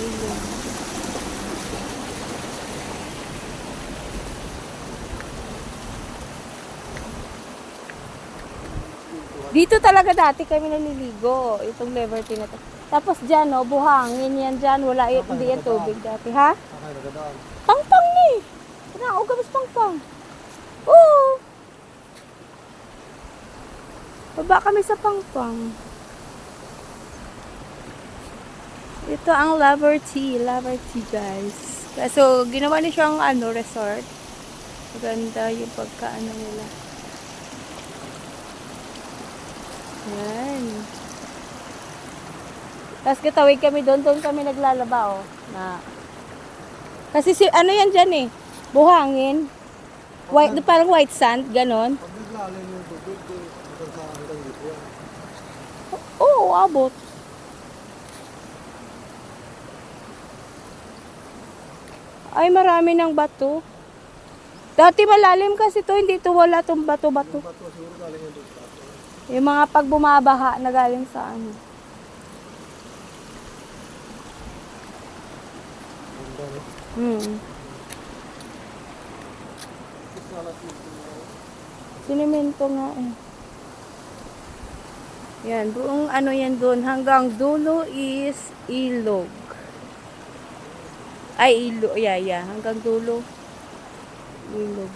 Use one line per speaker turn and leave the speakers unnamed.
Ilog. Dito talaga dati kami naliligo. Itong Liberty na to. Tapos dyan, no, buhangin yan dyan. Wala, y- hindi yan tubig dati. Ha? Pangpang ni! Kaya ako gabas pangpang. Oo! Baba kami sa pangpang. Ito ang Lover Tea. Lover Tea, guys. So, ginawa niya siyang ano, resort. Maganda yung pagkaano nila. Yan. Tapos katawid kami doon, doon kami naglalaba, oh. Na, kasi si, ano yan dyan eh, buhangin. White, parang white sand, ganon.
Pag naglalim yung tubig.
Oo, abot. Ay, marami ng bato. Dati malalim kasi to, hindi to wala tong bato-bato.
Bato siguro galing yung bato.
Yung mga pag bumabaha na galing sa ano. Hmm. Sinimento nga eh. Yan, buong ano yan doon. Hanggang dulo is ilog. Ay, ilog. Yeah, yeah. Hanggang dulo. Ilog